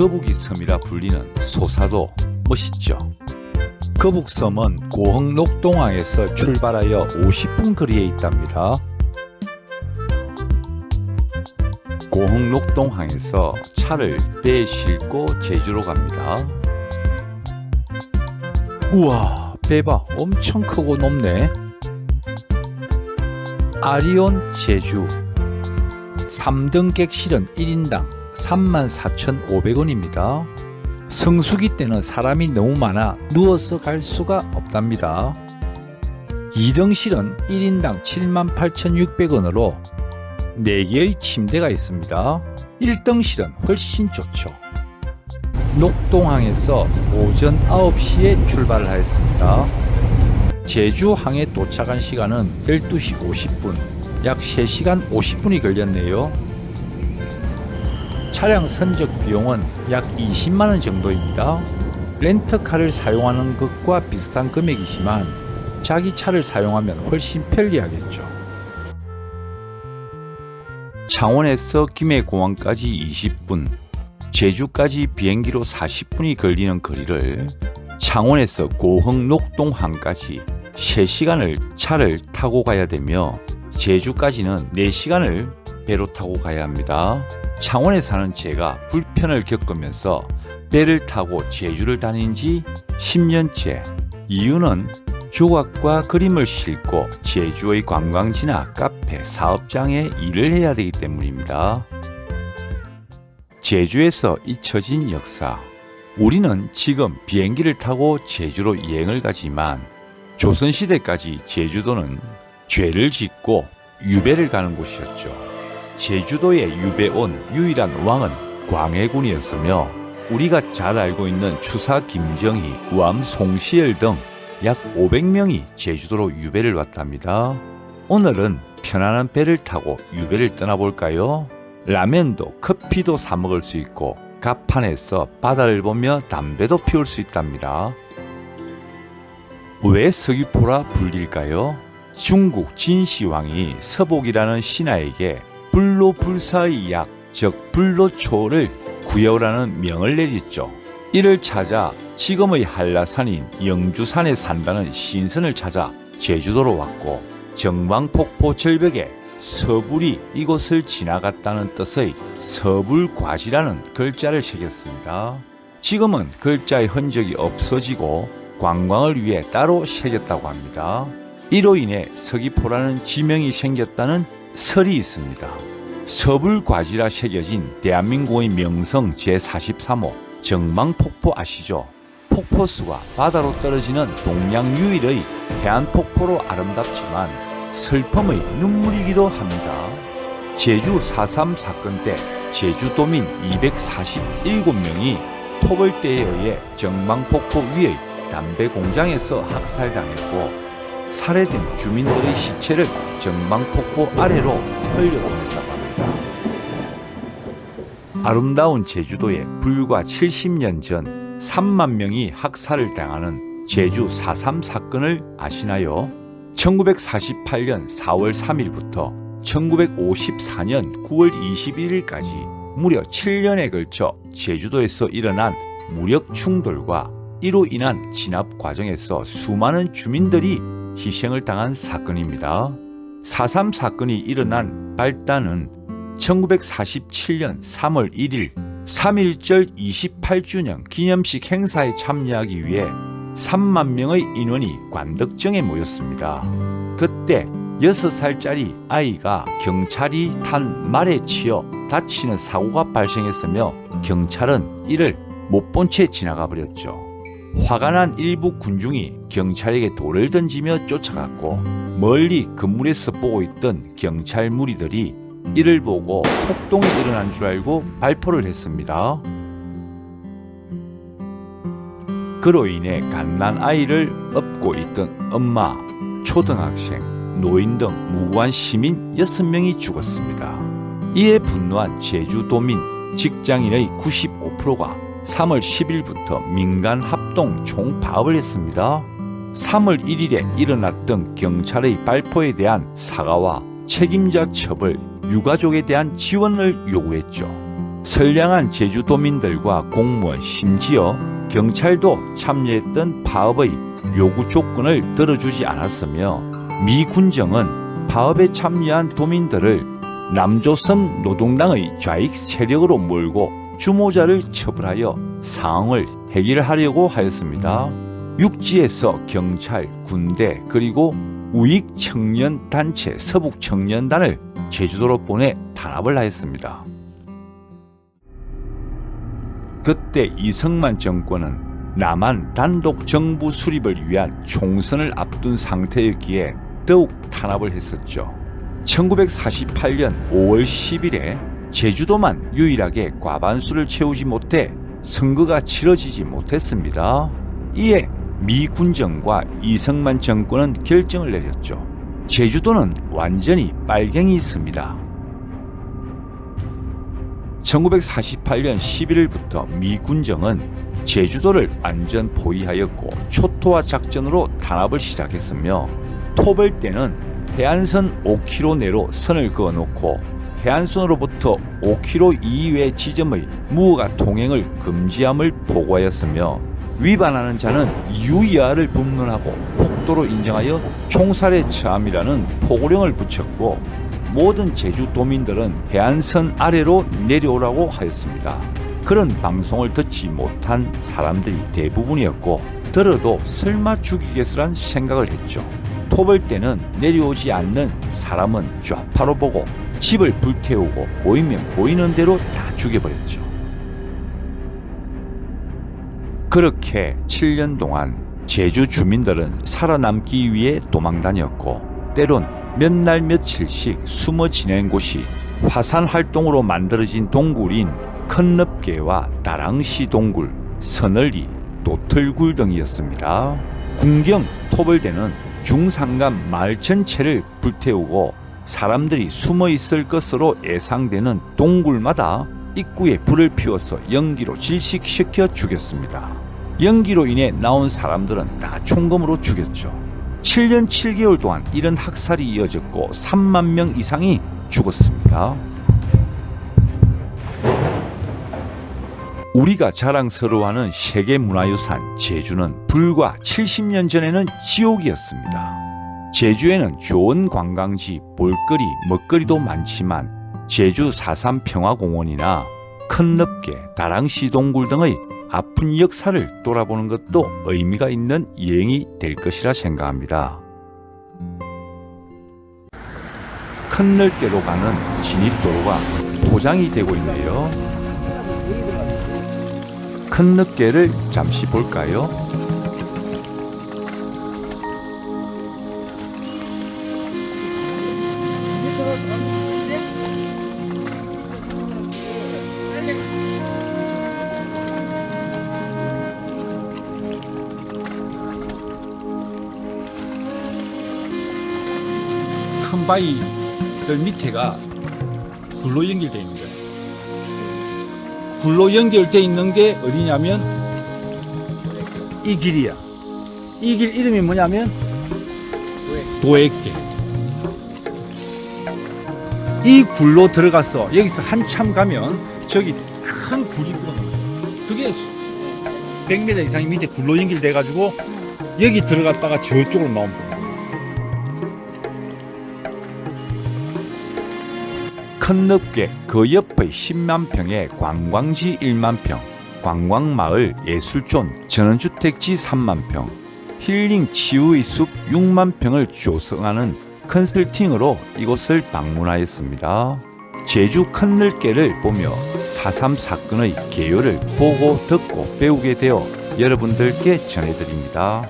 거북이 섬이라 불리는 소사도 멋있죠. 거북섬은 고흥 녹동항에서 출발하여 50분 거리에 있답니다. 고흥 녹동항에서 차를 배에 싣고 제주로 갑니다. 우와, 배봐 엄청 크고 높네. 아리온 제주 3등객 실은 1인당 34,500원입니다. 성수기 때는 사람이 너무 많아 누워서 갈 수가 없답니다. 2등 실은 1인당 78,600원으로 4개의 침대가 있습니다. 1등 실은 훨씬 좋죠. 녹동항에서 오전 9시에 출발을 하였습니다. 제주항에 도착한 시간은 12시 50분, 약 3시간 50분이 걸렸네요. 차량 선적 비용은 약 20만 원 정도입니다. 렌터카를 사용하는 것과 비슷한 금액이지만 자기 차를 사용하면 훨씬 편리하겠죠. 창원에서 김해공항까지 20분, 제주까지 비행기로 40분이 걸리는 거리를 창원에서 고흥 녹동항까지 3시간을 차를 타고 가야 되며 제주까지는 4시간을 배로 타고 가야 합니다. 창원에 사는 제가 불편을 겪으면서 배를 타고 제주를 다닌 지 10년째. 이유는 조각과 그림을 싣고 제주의 관광지나 카페, 사업장에 일을 해야 되기 때문입니다. 제주에서 잊혀진 역사. 우리는 지금 비행기를 타고 제주로 여행을 가지만 조선시대까지 제주도는 죄를 짓고 유배를 가는 곳이었죠. 제주도에 유배온 유일한 왕은 광해군이었으며 우리가 잘 알고 있는 추사 김정희, 우암 송시열 등 약 500명이 제주도로 유배를 왔답니다. 오늘은 편안한 배를 타고 유배를 떠나볼까요? 라면도 커피도 사 먹을 수 있고 갑판에서 바다를 보며 담배도 피울 수 있답니다. 왜 서귀포라 불릴까요? 중국 진시황이 서복이라는 신하에게 불로불사의 약, 즉 불로초를 구해오라는 명을 내렸죠. 이를 찾아 지금의 한라산인 영주산에 산다는 신선을 찾아 제주도로 왔고 정방폭포 절벽에 서불이 이곳을 지나갔다는 뜻의 서불과지라는 글자를 새겼습니다. 지금은 글자의 흔적이 없어지고 관광을 위해 따로 새겼다고 합니다. 이로 인해 서귀포라는 지명이 생겼다는 설이 있습니다. 서불과지라 새겨진 대한민국의 명성 제43호 정망폭포 아시죠? 폭포수가 바다로 떨어지는 동양 유일의 해안폭포로 아름답지만 슬픔의 눈물이기도 합니다. 제주 4.3 사건 때 제주도민 247명이 토벌대에 의해 정망폭포 위의 담배 공장에서 학살당했고 살해된 주민들의 시체를 정망폭포 아래로 흘려보냈다고 합니다. 아름다운 제주도에 불과 70년 전 3만 명이 학살을 당하는 제주 4.3 사건을 아시나요? 1948년 4월 3일부터 1954년 9월 21일까지 무려 7년에 걸쳐 제주도에서 일어난 무력 충돌과 이로 인한 진압 과정에서 수많은 주민들이 희생을 당한 사건입니다. 4.3 사건이 일어난 발단은 1947년 3월 1일 3.1절 28주년 기념식 행사에 참여하기 위해 3만 명의 인원이 관덕정에 모였습니다. 그때 6살짜리 아이가 경찰이 탄 말에 치여 다치는 사고가 발생했으며 경찰은 이를 못 본 채 지나가 버렸죠. 화가 난 일부 군중이 경찰에게 돌을 던지며 쫓아갔고 멀리 건물에서 보고 있던 경찰 무리들이 이를 보고 폭동이 일어난 줄 알고 발포를 했습니다. 그로 인해 갓난 아이를 업고 있던 엄마, 초등학생, 노인 등 무고한 시민 6명이 죽었습니다. 이에 분노한 제주도민, 직장인의 95%가 3월 10일부터 민간 합동 총파업을 했습니다. 3월 1일에 일어났던 경찰의 발포에 대한 사과와 책임자 처벌, 유가족에 대한 지원을 요구했죠. 선량한 제주도민들과 공무원 심지어 경찰도 참여했던 파업의 요구 조건을 들어주지 않았으며 미 군정은 파업에 참여한 도민들을 남조선 노동당의 좌익 세력으로 몰고 주모자를 처벌하여 상황을 해결하려고 하였습니다. 육지에서 경찰, 군대 그리고 우익 청년 단체 서북 청년단을 제주도로 보내 탄압을 하였습니다. 그때 이승만 정권은 남한 단독 정부 수립을 위한 총선을 앞둔 상태였기에 더욱 탄압을 했었죠. 1948년 5월 10일에 제주도만 유일하게 과반수를 채우지 못해 선거가 치러지지 못했습니다. 이에 미 군정과 이승만 정권은 결정을 내렸죠. 제주도는 완전히 빨갱이 있습니다. 1948년 11일부터 미 군정은 제주도를 완전 포위하였고 초토화 작전으로 탄압을 시작했으며 토벌 때는 해안선 5km 내로 선을 그어놓고 해안선으로부터 5km 이외의 지점의 무허가 통행을 금지함을 보고하였으며 위반하는 자는 유야를 분문하고 폭도로 인정하여 총살에 처함이라는 포고령을 붙였고 모든 제주도민들은 해안선 아래로 내려오라고 하였습니다. 그런 방송을 듣지 못한 사람들이 대부분이었고 들어도 설마 죽이겠으란 생각을 했죠. 토벌 때는 내려오지 않는 사람은 좌파로 보고 집을 불태우고 보이면 보이는 대로 다 죽여버렸죠. 그렇게 7년 동안 제주 주민들은 살아남기 위해 도망 다녔고 때론 몇 날 며칠씩 숨어 지낸 곳이 화산 활동으로 만들어진 동굴인 큰늪계와 다랑시 동굴, 서널리, 도틀굴 등이었습니다. 군경 토벌대는 중산간 마을 전체를 불태우고 사람들이 숨어 있을 것으로 예상되는 동굴마다 입구에 불을 피워서 연기로 질식시켜 죽였습니다. 연기로 인해 나온 사람들은 다 총검으로 죽였죠. 7년 7개월 동안 이런 학살이 이어졌고 3만 명 이상이 죽었습니다. 우리가 자랑스러워하는 세계 문화유산 제주는 불과 70년 전에는 지옥이었습니다. 제주에는 좋은 관광지, 볼거리, 먹거리도 많지만 제주 4.3 평화공원이나 큰늪계, 다랑시 동굴 등의 아픈 역사를 돌아보는 것도 의미가 있는 여행이 될 것이라 생각합니다. 큰넓게로 가는 진입도로가 포장이 되고 있네요. 큰 늪계를 잠시 볼까요? 바위들 밑에가 굴로 연결되어 있는 거예요. 굴로 연결되어 있는 게 어디냐면 이 길이야. 이 길 이름이 뭐냐면 도액길. 이 굴로 들어가서 여기서 한참 가면 저기 큰 굴이 들어가요. 그게 100m 이상이 밑에 굴로 연결돼 가지고 여기 들어갔다가 저쪽으로 돼 큰 늪계 그 옆의 10만 평의 관광지 1만 평, 관광마을 예술존 전원주택지 3만 평, 힐링 치유의 숲 6만 평을 조성하는 컨설팅으로 이곳을 방문하였습니다. 제주 큰늘개를 보며 4.3 사건의 개요를 보고 듣고 배우게 되어 여러분들께 전해드립니다.